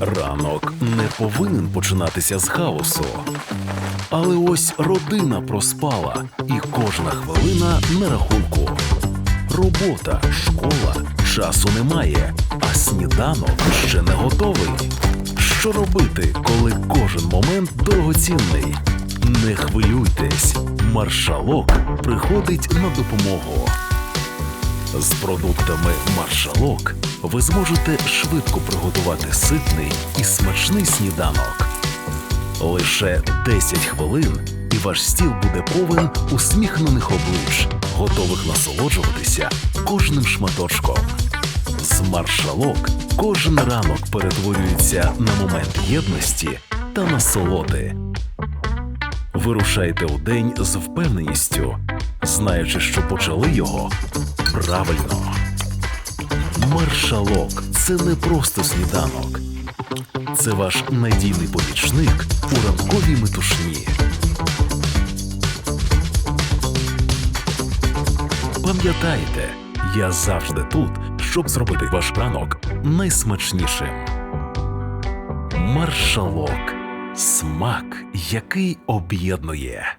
Ранок не повинен починатися з хаосу. Але ось родина проспала, і кожна хвилина на рахунку. Робота, школа, часу немає, а сніданок ще не готовий. Що робити, коли кожен момент дорогоцінний? Не хвилюйтесь, маршалок приходить на допомогу. З продуктами маршалок ви зможете швидко приготувати ситний і смачний сніданок. Лише 10 хвилин, і ваш стіл буде повен усміхнених облич, готових насолоджуватися кожним шматочком. З маршалок кожен ранок перетворюється на момент єдності та насолоди. Вирушайте у день з впевненістю, знаючи, що почали його правильно. Маршалок це не просто сніданок, це ваш надійний помічник у ранковій метушні. Пам'ятайте, я завжди тут, щоб зробити ваш ранок найсмачнішим. Маршалок смак, який об'єднує.